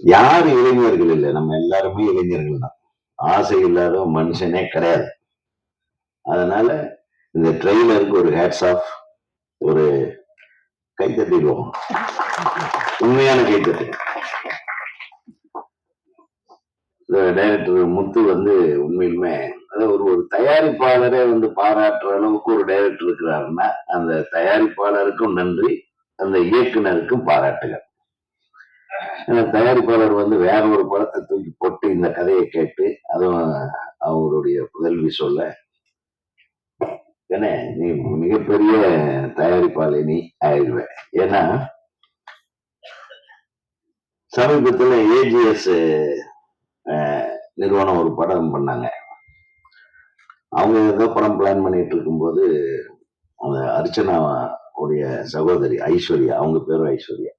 யாரும் இளைஞர்கள் இல்லை? நம்ம எல்லாருமே இளைஞர்கள் தான். ஆசை இல்லாத மனுஷனே கிடையாது. அதனால இந்த ட்ரெய்லருக்கு ஒரு ஹேட்ஸ் ஆஃப் ஒரு கைத்தட்டிடுவோம் உண்மையான கைத்தட்டு. டைரக்டர் முத்து வந்து உண்மையிலுமே அதாவது ஒரு ஒரு தயாரிப்பாளரே வந்து பாராட்டுற அளவுக்கு ஒரு டைரக்டர் இருக்கிறாருன்னா அந்த தயாரிப்பாளருக்கும் நன்றி அந்த இயக்குனருக்கும் பாராட்டுகள். தயாரிப்பாளர் வந்து வேற ஒரு படத்தை தூக்கி போட்டு இந்த கதையை கேட்டு அதுவும் அவங்களுடைய புதல்வி சொல்ல ஏன்னா நீ மிகப்பெரிய தயாரிப்பாளினி ஆயிடுவேன் ஏன்னா சமீபத்தில் ஏஜிஎஸ் நிறுவனம் ஒரு படம் பண்ணாங்க. அவங்க ஏதோ படம் பிளான் பண்ணிட்டு இருக்கும்போது அந்த அர்ச்சனா உடைய சகோதரி ஐஸ்வர்யா அவங்க பேரும் ஐஸ்வர்யா.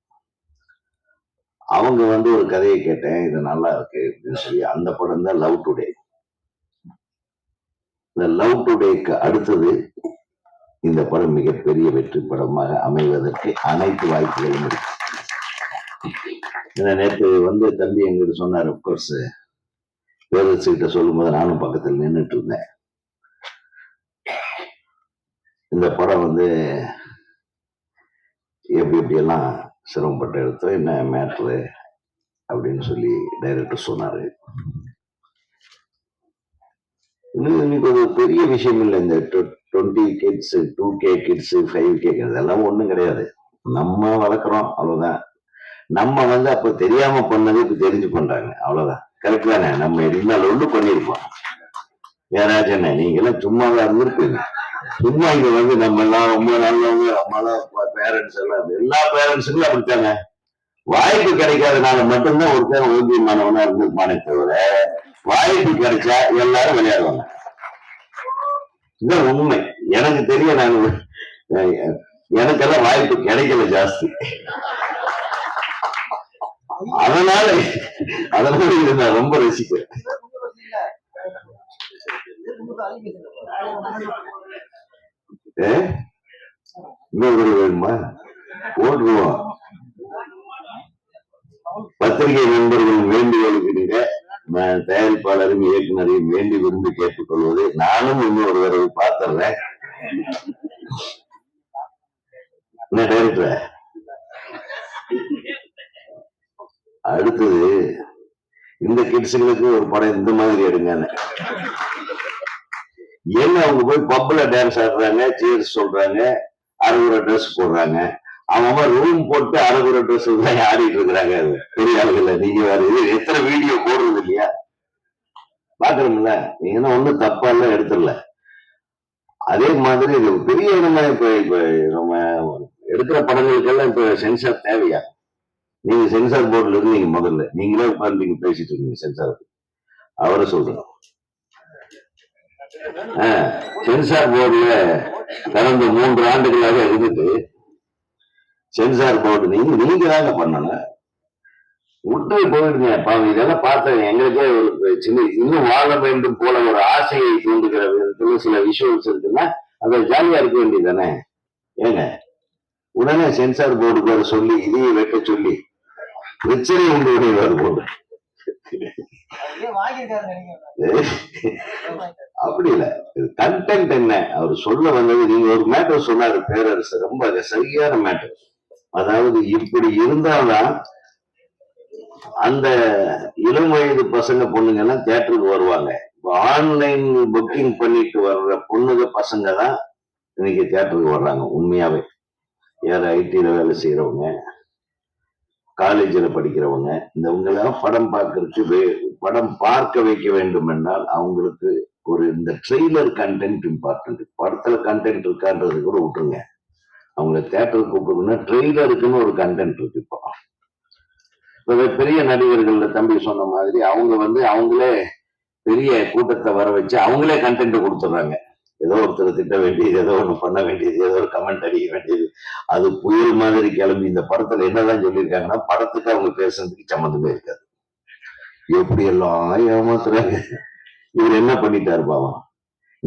அவங்க வந்து ஒரு கதையை கேட்டேன் இது நல்லா இருக்கு அப்படின்னு சொல்லி அந்த படம் தான் லவ் டுடே இந்த லவ் டுடேக்கு அடுத்தது இந்த படம் மிகப்பெரிய வெற்றி படமாக அமைவதற்கு அனைத்து வாய்ப்புகளும் இருக்கு. இந்த நேற்று வந்து தம்பி எங்கிட்ட சொன்னார் அப்கோர்ஸ் சொல்லும் போது நானும் பக்கத்தில் நின்றுட்டு இருந்தேன். இந்த படம் வந்து எப்படி எப்படியெல்லாம் சிரமப்பட்ட இடத்துல என்ன மேட்ரு அப்படின்னு சொல்லி டைரக்டர் சொன்னார். இன்னும் இன்னைக்கு ஒரு பெரிய விஷயம் இல்லை. இந்த twenty kids two K kids five K அதெல்லாம் ஒன்றும் கிடையாது. நம்ம வளர்க்குறோம் அவ்வளவுதான். நம்ம வந்து அப்போ தெரியாம பண்ணது இப்போ தெரிஞ்சு பண்றாங்க. அவ்வளவுதான். கரெக்ட் தானே? நம்ம இருந்தாலும் ஒன்று பண்ணியிருப்போம். யாராச்சும் என்ன? நீங்க எல்லாம் சும்மாதான் இருந்திருப்பீங்க. சும்மா இங்க வந்து நம்ம எல்லாம் ரொம்ப நல்லவங்க நம்மளாம் பேரண்ட்ஸ் எல்லாம் எல்லா பேரண்ட்ஸுக்கும் அப்படித்தாங்க. வாய்ப்பு கிடைக்காதனால மட்டும்தான் ஒருத்தர் மாணவனா இருந்திருப்பானே தவிர வாய்ப்பு கிடைச்சா எல்லாரும் விளையாடுவாங்க. இதுதான் உண்மை. எனக்கு தெரிய நான் அஹ், எனக்கெல்லாம் வாய்ப்பு கிடைக்கல ஜாஸ்தி. அதனால அதனால இதை நான் ரொம்ப ரசிக்கிறேன். இன்னொரு தடவை வேணுமா? போட்டுருவோம் பத்திரிகை நண்பர்களின் வேண்டுகோளுக்கு நான் தயாரிப்பாளரும் இயக்குநரையும் வேண்டி விரும்பி கேட்டுக்கொள்வது. நானும் இன்னொரு தடவை பார்த்துடுறேன் என்ன டைரக்டர்? அடுத்தது இந்த கிட்ஸுங்களுக்கு ஒரு படம் இந்த மாதிரி எடுங்கன்னு. என்ன அவங்க போய் பப்ல டான்ஸ் ஆடுறாங்க சேர்ஸ் சொல்றாங்க அரைகுறை ட்ரெஸ் போடுறாங்க? அவன் ரூம் போட்டு அறுபது ட்ரெஸ் தான் ஆடிட்டு இருக்கிறாங்க. பெரிய ஆளுகள்ல நீங்க வேற இது எத்தனை வீடியோ போடுறது இல்லையா? பாக்குறோம்ல நீங்க என்ன ஒண்ணும் தப்பா எல்லாம் எடுத்துடல. அதே மாதிரி இது பெரிய இடமா இப்ப இப்ப நம்ம எடுக்கிற படங்களுக்கெல்லாம் இப்ப சென்சார் தேவையா? நீங்க சென்சார் போர்டுல இருந்தீங்க முதல்ல. நீங்களே உட்கார்ந்து நீங்க பேசிட்டு இருக்கீங்க சென்சார் அவரை சொல்றேன் சென்சார் போர்டுல கடந்த மூன்று ஆண்டுகளாக இருந்துட்டு சென்சார் போர்டு நீங்க நீங்க தாங்க உடனே விட்டு போயிடுங்க. பாவம் இதெல்லாம் பார்த்தேன் எங்களுக்கே ஒரு சின்ன இன்னும் வாழ வேண்டும் போல ஒரு ஆசையை தூண்டுகிற விதத்துல சில விஷுவல்ஸ் இருக்குன்னா அதை ஜாலியா இருக்க வேண்டியதானே ஏங்க உடனே சென்சார் போர்டுக்கு வர சொல்லி இதையும் வைக்க சொல்லி பிரச்சனை உண்டு உடையவர் போர்டு. அப்படி இல்ல. கண்டென்ட் என்ன அவர் சொல்ல வந்தது நீங்க ஒரு மேட்டர் சொன்னாரு பேரரசு. ரொம்ப சரியான மேட்டர் அதாவது இப்படி இருந்தால்தான் அந்த இளம் வயது பசங்க பொண்ணுங்க எல்லாம் தேட்டருக்கு வருவாங்க ஆன்லைன் புக்கிங் பண்ணிட்டு வர்ற பொண்ணுங்க பசங்க தான் இன்னைக்கு தியேட்டருக்கு வர்றாங்க உண்மையாவே. யார் ஐடில வேலை செய்யறவங்க காலேஜில் படிக்கிறவங்க இந்தவங்களாம் படம் பார்க்கறதுக்கு வே- படம் பார்க்க வைக்க வேண்டும் என்றால் அவங்களுக்கு ஒரு இந்த ட்ரெய்லர் கண்டென்ட் இம்பார்ட்டன்ட் படத்துல கண்டென்ட் இருக்கான்றது கூட விட்டுருங்க. அவங்கள தேட்டருக்கு கூப்பிடுறதுன்னா ட்ரெய்லருக்குன்னு ஒரு கண்டென்ட் இருக்கு இப்போ. இப்போ பெரிய நடிகர்கள்ல தம்பி சொன்ன மாதிரி அவங்க வந்து அவங்களே பெரிய கூட்டத்தை வர வச்சு அவங்களே கண்டென்ட் கொடுத்துட்றாங்க. ஏதோ ஒருத்தர் திட்ட வேண்டியது ஏதோ ஒண்ணு பண்ண வேண்டியது ஏதோ ஒரு கமெண்ட் அடிக்க வேண்டியது. அது புயல் மாதிரி கிளம்பி இந்த படத்துல என்னதான் சொல்லியிருக்காங்கன்னா படத்துக்கு அவங்க பேசுறதுக்கு சம்மந்தமே இருக்காது. எப்படி எல்லாம் ஏமாத்துறாங்க? இவர் என்ன பண்ணிட்டாரு பாவம்?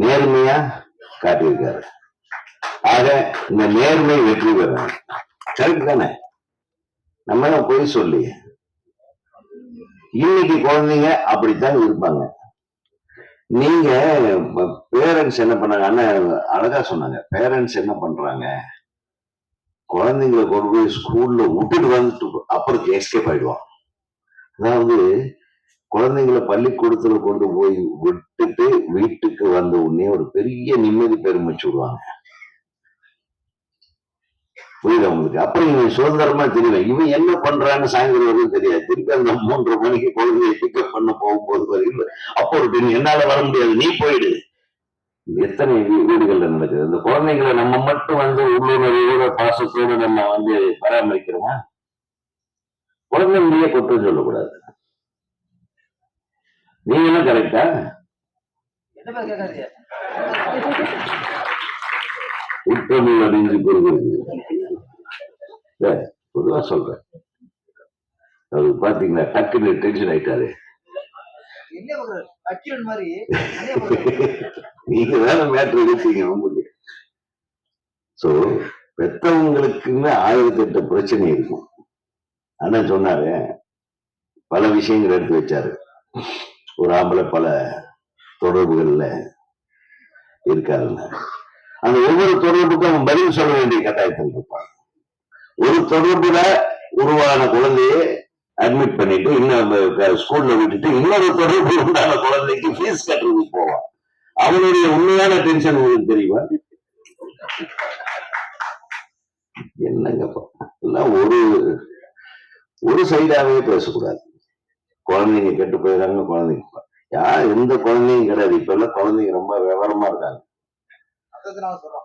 நேர்மையா காட்டியிருக்காரு. ஆக இந்த நேர்மை வெற்றி பெறணும். கரெக்ட் தானே? நம்ம போய் பொய் சொல்லி. இன்னைக்கு குழந்தைங்க அப்படித்தான் இருப்பாங்க. நீங்க பேரண்ட்ஸ் என்ன பண்ணாங்க? அண்ணன் அழகா சொன்னாங்க. பேரண்ட்ஸ் என்ன பண்றாங்க? குழந்தைங்களை கொண்டு போய் ஸ்கூல்ல விட்டுட்டு வந்துட்டு அப்புறம் எஸ்கேப் ஆயிடுவான். அதாவது குழந்தைங்களை பள்ளிக்கூடத்துல கொண்டு போய் விட்டுட்டு வீட்டுக்கு வந்த உடனே ஒரு பெரிய நிம்மதி பெருமிச்சு விடுவாங்க. புரியுது உங்களுக்கு? அப்புறம் இவன் சுதந்திரமா தெரியல இவன் என்ன பண்றான்னு சாயந்தரம் வரைக்கும் தெரியாது. திருப்பி அந்த மூன்றரை மணிக்கு குழந்தைய பிக்கப் பண்ண போகும்போது வரைக்கும் அப்போ ஒரு பெண் என்னால வர முடியாது. நீ போயிடு. எத்தனை வீடுகள்ல நடக்குது இந்த குழந்தைங்களை நம்ம மட்டும் வந்து உள்ளுணர்வோட பாசத்தோட நம்ம வந்து பராமரிக்கிறோமா? குழந்தைங்களையே குற்றம் சொல்லக்கூடாது. நீங்க என்ன கரெக்டா என்ன பேர் கேட்காதீங்க பொதுவா சொல்றேன். அது பாத்தீங்களா டக்குன்னு டென்ஷன் ஆயிட்டாரு? நீங்க வேற மேட்ரு எடுத்தீங்க உங்களுக்கு சோ பெத்தவங்களுக்குன்னு ஆயிரத்தி எட்டு பிரச்சனை இருக்கும். அண்ணன் சொன்னாரு பல விஷயங்கள் எடுத்து வச்சாரு. ஒரு ஆம்பளை பல தொடர்புகள்ல இருக்காருன்னு. அந்த ஒவ்வொரு தொடர்புக்கும் அவன் பதில் சொல்ல வேண்டிய கட்டாயத்தில் இருப்பான். ஒரு தொடர்புல உருவான குழந்தையை அட்மிட் பண்ணிட்டு இன்னும் ஸ்கூல்ல விட்டுட்டு இன்னொரு தொடர்பு உண்டான குழந்தைக்கு ஃபீஸ் கட்டுறதுக்கு போவான். அவனுடைய உண்மையான டென்ஷன் உங்களுக்கு தெரியுமா? என்னங்கப்பா? ஒரு ஒரு சைடாவே பேசக்கூடாது. குழந்தைங்க கெட்டு போயிடறாங்க குழந்தைங்க யார் எந்த குழந்தையும் கிடையாது. இப்ப எல்லாம் குழந்தைங்க ரொம்ப விவரமா இருக்காங்க.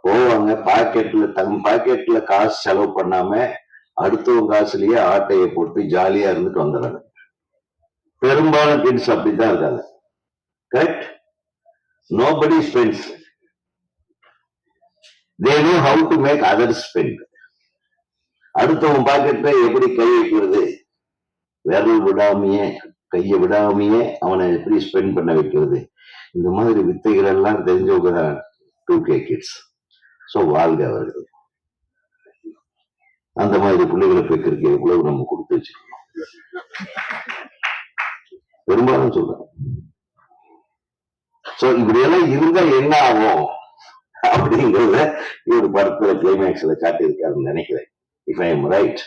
போவாங்க. பாக்கெட்ல தம் பாக்கெட்ல காசு செலவு பண்ணாம அடுத்தவங்க காசுலயே ஆட்டையை போட்டு ஜாலியா இருந்துட்டு வந்துடுறாங்க. பெரும்பாலும் கிட்ஸ் அப்படித்தான் இருக்காங்க. Correct nobody spends they know how to make other spend அடுத்தவன் பாக்கெட்ல எப்படி கை வைக்கிறது? விரல் விடாமையே கையை விடாமையே அவனை எப்படி ஸ்பெண்ட் பண்ண வைக்கிறது? இந்த மாதிரி வித்தைகள் எல்லாம் தெரிஞ்சவங்க தான். டூ கே கிட்ஸ் ஸோ வாழ்க அவர்கள். அந்த மாதிரி பிள்ளைகளை பெற்றிருக்க எவ்வளவு நம்ம கொடுத்து வச்சிருக்கோம் பெரும்பாலும் சொல்றேன். சோ இப்படி எல்லாம் இருந்தா என்ன ஆகும்? அப்படிங்கறத ஒரு படத்துல கிளைமேக்ஸ்ல காட்டியிருக்காருன்னு நினைக்கிறேன். இஃப் ஐ எம் ரைட்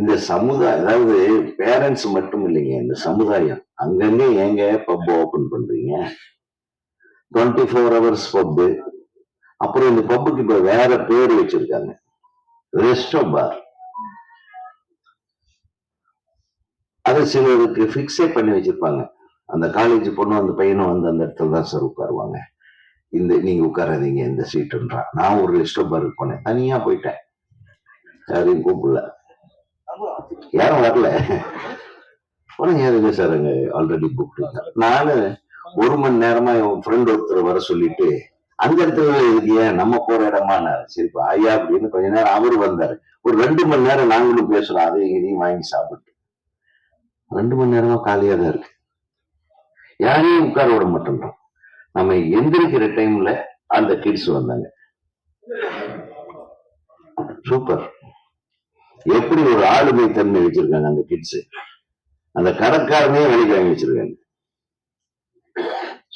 இந்த சமுதாயம் அதாவது பேரண்ட்ஸ் மட்டும் இல்லைங்க இந்த சமுதாயம். அங்கங்க ஏங்க பப் ஓபன் பண்றீங்க? டுவெண்ட்டி ஃபோர் ஹவர்ஸ் பப்பு அப்புறம் இந்த பப்புக்கு இப்ப வேற பேர் வச்சிருக்காங்க. ரெஸ்டோ பார் அது சிலருக்கு ஃபிக்ஸே பண்ணி வச்சிருப்பாங்க. அந்த காலேஜ் பொண்ணு அந்த பையனும் வந்து அந்த இடத்துல தான் சார் உட்காருவாங்க. இந்த நீங்க உட்காராதீங்க இந்த சீட்டுன்றா நான் ஒரு ரெஸ்டோ பாருக்கு போனேன். தனியா போயிட்டேன். யாரையும் கூப்பிடல. யாரும் வரல. உடனே எதுங்க சார் அங்க ஆல்ரெடி புக் நானு ஒரு மணி நேரமா என் ஃப்ரெண்ட் ஒருத்தர் வர சொல்லிட்டு அந்த இடத்துல இருக்கு ஏன் நம்ம போற இடமான சரிப்பா ஐயா அப்படின்னு கொஞ்ச நேரம் அவரு வந்தாரு. ஒரு ரெண்டு மணி நேரம் நாங்களும் பேசுறோம். அதையும் இதையும் வாங்கி சாப்பிட்டு ரெண்டு மணி நேரமா காலியா தான் இருக்கு. யாரையும் உட்கார விட மாட்டோம் நம்ம எந்திரிக்கிற டைம்ல அந்த கிட்ஸ் வந்தாங்க. சூப்பர் எப்படி ஒரு ஆளுமை தன்மை வச்சிருக்காங்க அந்த கிட்ஸ் அந்த கடைக்காரனே வேலைக்கு வாங்கி வச்சிருக்காங்க.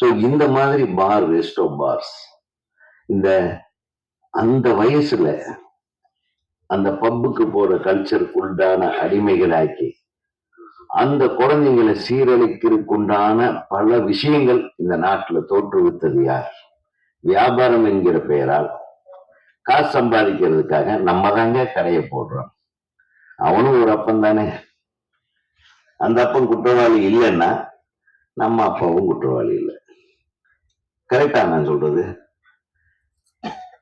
சோ இந்த மாதிரி பார் ரெஸ்டோ பார்ஸ் இந்த அந்த வயசுல அந்த பப்புக்கு போற கல்ச்சருக்குண்டான அடிமைகளாக்கி அந்த குழந்தைங்களை சீரழிக்கிறதுக்குண்டான பல விஷயங்கள் இந்த நாட்டுல தோற்றுவித்தது யார்? வியாபாரம் என்கிற பெயரால் காசு சம்பாதிக்கிறதுக்காக நம்ம தாங்க கடையை போடுறோம். அவனும் ஒரு அப்பன் தானே. அந்த அப்பன் குற்றவாளி இல்லைன்னா நம்ம அப்பாவும் குற்றவாளி இல்லை. கரெக்டா நான் சொல்றது?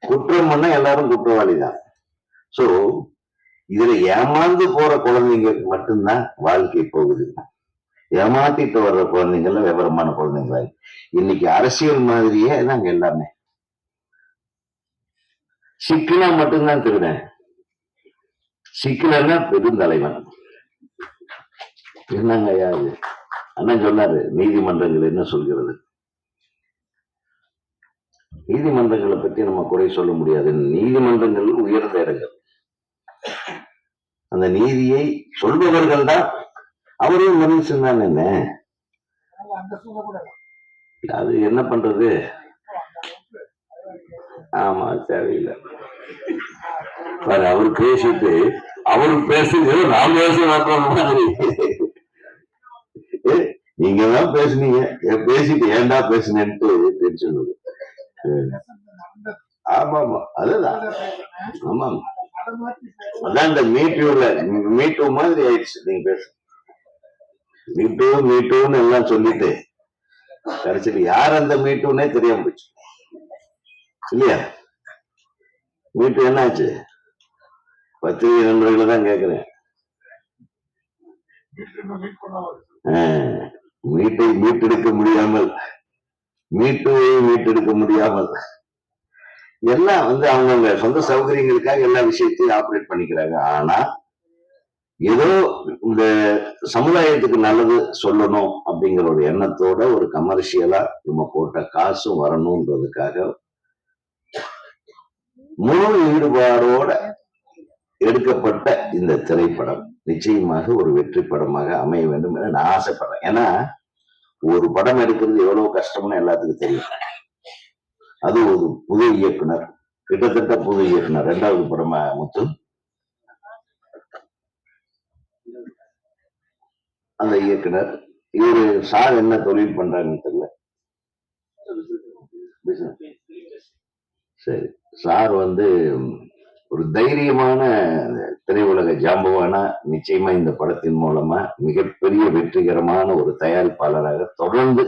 குற்றம் பண்ண எல்லாரும் குற்றவாளி தான். சோ இதுல ஏமாந்து போற குழந்தைங்களுக்கு மட்டும்தான் வாழ்க்கை போகுது. ஏமாத்திட்டு வர்ற குழந்தைங்கள விவரமான குழந்தைங்களா இன்னைக்கு அரசியல் மாதிரியே நாங்க எல்லாமே. சிக்கினா மட்டும்தான் திருடன். சிக்கலன்னா பெருந்தலைவன். என்னங்க ஐயா இது? அண்ணன் சொன்னாரு நீதிமன்றங்கள் என்ன சொல்கிறது? நீதிமன்றங்களை பத்தி நம்ம குறை சொல்ல முடியாது. நீதிமன்றங்கள் உயர்ந்த இடங்கள். அந்த நீதியை சொல்பவர்கள் தான். அவரையும் மனுஷன் தான் என்ன? அது என்ன பண்றது? ஆமா தேவையில்லை பாரு அவர் பேசிட்டு அவர் பேசுகிறது நான் பேச மாதிரி. நீங்க தான் பேசுனீங்க பேசிட்டு ஏன்டா பேசுனேன்ட்டு டென்ஷன் ஆமா ஆமா. அதுதான். ஆமா. அதான் இந்த மீட்டூல மீட்டூ மாதிரி ஆயிடுச்சு. நீங்க பேச. மீட்டூ மீட்டூன்னு எல்லாம் சொல்லிட்டு கடைசியில் யார் அந்த மீட்டூனே தெரியாம போச்சு. இல்லையா? மீட்டு என்ன ஆச்சு? பத்திரிகை நண்பர்களை தான் கேட்கிறேன் மீட்டை மீட்டெடுக்க முடியாமல் மீட்டுவை மீட்டெடுக்க முடியாமல் எல்லாம் வந்து அவங்கவுங்க சொந்த சௌகரியங்களுக்காக எல்லா விஷயத்தையும் ஆப்ரேட் பண்ணிக்கிறாங்க. ஆனா ஏதோ இந்த சமுதாயத்துக்கு நல்லது சொல்லணும் அப்படிங்கிற ஒரு எண்ணத்தோட ஒரு கமர்ஷியலா நம்ம போட்ட காசும் வரணும்ன்றதுக்காக முழு ஈடுபாடோட எடுக்கப்பட்ட இந்த திரைப்படம். நிச்சயமாக ஒரு வெற்றி படமாக அமைய வேண்டும் என நான் ஆசைப்படுறேன். ஏன்னா ஒரு படம் எடுக்கிறது எவ்வளவு கஷ்டம்னு எல்லாத்துக்கும் தெரியும். அது ஒரு புது இயக்குனர் கிட்டத்தட்ட புது இயக்குனர். ரெண்டாவது படமா முத்து? அந்த இயக்குனர். இவரு சார் என்ன தொழில் பண்றாங்கன்னு தெரியல. சரி சார் வந்து ஒரு தைரியமான திரையுலக ஜாம்பவானா நிச்சயமா இந்த படத்தின் மூலமா மிகப்பெரிய வெற்றிகரமான ஒரு தயாரிப்பாளராக தொடர்ந்து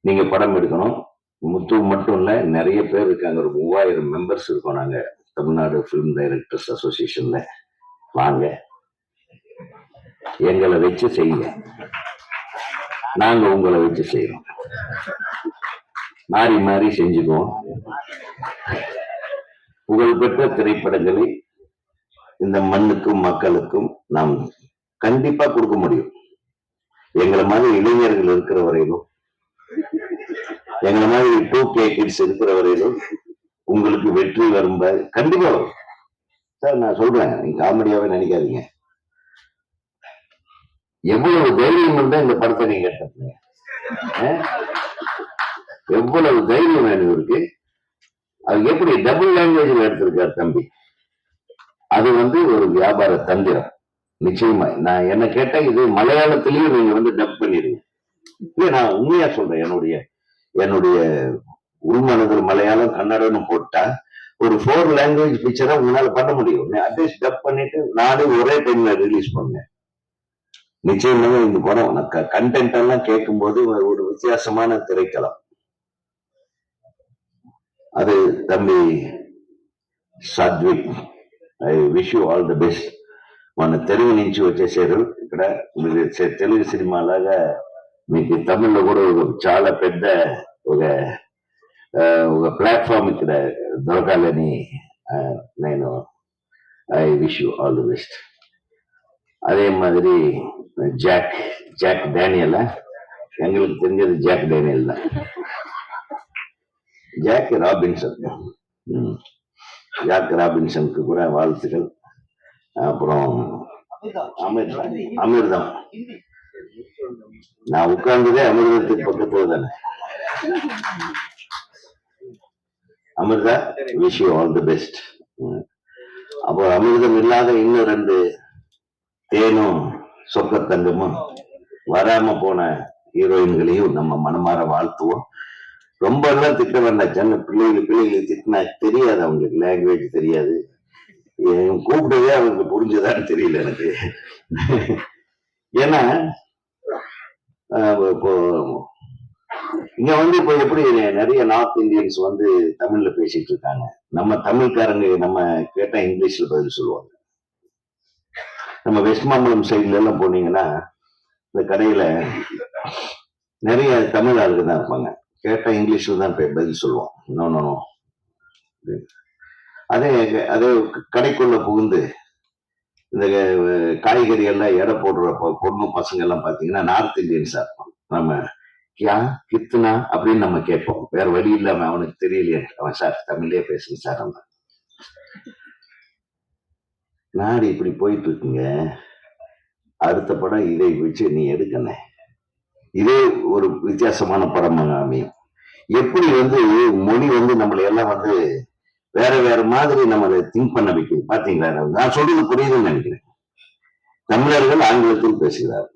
நீங்க படம் எடுக்கணும். முத்து மட்டும் இல்ல நிறைய பேர் இருக்காங்க. ஒரு மூவாயிரம் மெம்பர்ஸ் இருக்கோம் நாங்க. தமிழ்நாடு ஃபிலிம் டைரக்டர்ஸ் அசோசியேஷன்ல வாங்க. எங்களை வச்சு செய்யுங்க. நாங்க உங்களை வச்சு செய்யறோம் மாறி மாறி செஞ்சுக்குவோம். புகழ்பெற்ற திரைப்படங்களை இந்த மண்ணுக்கும் மக்களுக்கும் நாம் கண்டிப்பா கொடுக்க முடியும். எங்களை மாதிரி இளைஞர்கள் இருக்கிற வரையிலும் எங்களை மாதிரி டூ கே கிட்ஸ் இருக்கிற வரையிலும் உங்களுக்கு வெற்றி வரும் கண்டிப்பா வரும். சார் நான் சொல்றேன் நீங்க காமெடியாவே நினைக்காதீங்க. எவ்வளவு தைரியம் இருந்தா இந்த படத்தை நீங்க எடுத்துங்க எவ்வளவு தைரியம் வேணும் இருக்கு அது எப்படி டபுள் லாங்குவேஜ்ல எடுத்திருக்கார் தம்பி? அது வந்து ஒரு வியாபார தந்திரம். நிச்சயமா. நான் என்ன கேட்டா இது மலையாளத்திலயும் நீங்க வந்து டப் பண்ணிடுங்க. இல்ல நான் உண்மையா சொல்றேன். என்னுடைய என்னுடைய உள்மனதில் மலையாளம் கன்னடம்னு போட்டா ஒரு ஃபோர் லாங்குவேஜ் பிக்சரை உங்களால பண்ண முடியும். அட்லீஸ்ட் டப் பண்ணிட்டு நானே ஒரே டைம்ல ரிலீஸ் பண்ணுங்க நிச்சயமாக இந்த படம் கண்டென்ட் எல்லாம் கேட்கும்போது போது ஒரு வித்தியாசமான திரைக்களம் அது தம்பி Satvik I wish you all the best మన తెలుగు నుంచి వచ్చేసారు ఇక్కడ మీరు చె- తెలుగు సినిమా లాగా మీకు తమిళ్లో కూడా ఒక చాలా పెద్ద ఒక ఆ, ఒక ప్లాట్ఫామ్ ఇక్కడ దొరకాలని ఆ, నేను I wish you all the best அதே மாதிரி ஜாக் ஜாக் டேனியலா எங்களுக்கு தெரிஞ்சது ஜாக் டேனியல் தான் ஜாக் ராபின்சன் ஜாக் ராபின்சனுக்கு கூட வாழ்த்துக்கள் அப்புறம் அமிர்தம். அமிர்தம் நான் உட்கார்ந்ததே அமிர்தத்துக்கு பக்கத்துல தானே. Amritha wish you all the best அப்போ அமிர்தம் இல்லாத இன்னும் ரெண்டு தேனும் சொக்கத்தங்கமும் வராம போன ஹீரோயின்களையும் நம்ம மனமாற வாழ்த்துவோம். ரொம்ப எல்லாம் திட்ட வேண்டாம். சின்ன பிள்ளைகள் பிள்ளைகளை திட்டினா தெரியாது அவங்களுக்கு. லாங்குவேஜ் தெரியாது. கூப்பிட்டதே அவங்களுக்கு புரிஞ்சதான்னு தெரியல எனக்கு. ஏன்னா இப்போ இங்க வந்து இப்போ எப்படி நிறைய நார்த் இந்தியன்ஸ் வந்து தமிழ்ல பேசிட்டு இருக்காங்க. நம்ம தமிழ்காரங்க நம்ம கேட்டா இங்கிலீஷ்ல பதில் சொல்லுவாங்க. நம்ம வெஸ்ட் மாம்பலம் சைட்ல எல்லாம் போனீங்கன்னா இந்த கடையில நிறைய தமிழ் ஆளுங்க தான் இருப்பாங்க. கேட்டால் இங்கிலீஷில் தான் பே- பதில் சொல்லுவோம் நோ நோ நோ அதே அதே கடைக்குள்ளே புகுந்து இந்த காய்கறி எல்லாம் எடை போடுற பொண்ணு பசங்க எல்லாம் பார்த்தீங்கன்னா நார்த் இந்தியன்ஸாக இருப்பான். நம்ம கியா கித்துனா அப்படின்னு நம்ம கேட்போம். வேற வழி இல்லாம அவனுக்கு தெரியலையே. அவன் சார் தமிழ்லயே பேசுங்க சார் அவன் நாடு இப்படி போயிட்டு இருக்குங்க. அடுத்த படம் இதை வச்சு நீ எடுக்கணே இதே ஒரு வித்தியாசமான படம் அமையும் எப்படி வந்து மொழி வந்து நம்மளை எல்லாம் வந்து வேற வேற மாதிரி நம்மளை திங்க் பண்ண வைக்குது. பாத்தீங்களா? நான் சொல்றது புரியுதுன்னு நினைக்கிறேன். தமிழர்கள் ஆங்கிலத்தில் பேசுகிறார்.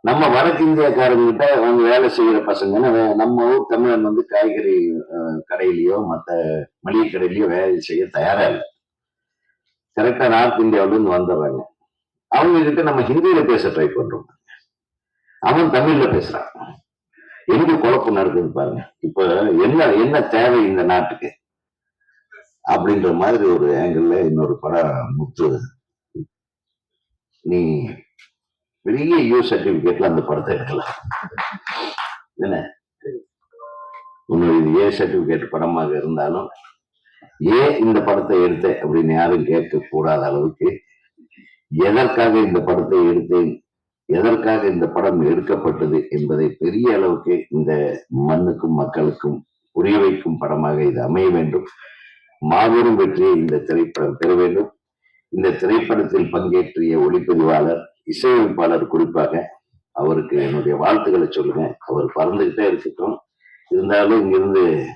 நம்ம வடக்கு இந்தியாக்காரங்கிட்ட அவங்க வேலை செய்யற பசங்க நம்ம ஊர் தமிழன் வந்து காய்கறி கடையிலயோ மத்த மளிகை கடையிலயோ வேலை செய்ய தயாரா இல்லை. கரெக்டா நார்த் இந்தியாவுல இருந்து வந்துடுறாங்க. அவங்க கிட்ட நம்ம ஹிந்தியில பேச ட்ரை பண்றோம். அவன் தமிழ்ல பேசுறான். எங்க குழப்பம் நடக்குது பாருங்க. இப்ப என்ன என்ன தேவை இந்த நாட்டுக்கு? அப்படின்ற மாதிரி ஒரு ஆங்கிள் இன்னொரு படம் முத்து நீ பெரிய யூ சர்டிபிகேட்ல அந்த படத்தை எடுக்கலாம். என்ன? உன்னோட இது ஏ சர்டிபிகேட் படமாக இருந்தாலும் ஏன் இந்த படத்தை எடுத்த அப்படின்னு யாரும் கேட்க கூடாத அளவுக்கு எதற்காக இந்த படத்தை எடுத்தேன் எதற்காக இந்த படம் எடுக்கப்பட்டது என்பதை பெரிய அளவுக்கு இந்த மண்ணுக்கும் மக்களுக்கும் புரிய வைக்கும் படமாக இது அமைய வேண்டும். மாபெரும் வெற்றியை இந்த திரைப்படம் பெற வேண்டும். இந்த திரைப்படத்தில் பங்கேற்றிய ஒளிப்பதிவாளர் இசையமைப்பாளர் குறிப்பாக அவருக்கு என்னுடைய வாழ்த்துக்களை சொல்லுங்க. அவர் பறந்துகிட்டே இருக்கட்டும். இருந்தாலும் இங்கிருந்து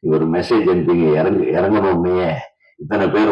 ஒரு மெசேஜ் அனுப்பிங்க இறங்க இறங்கணும்னே இத்தனை பேர்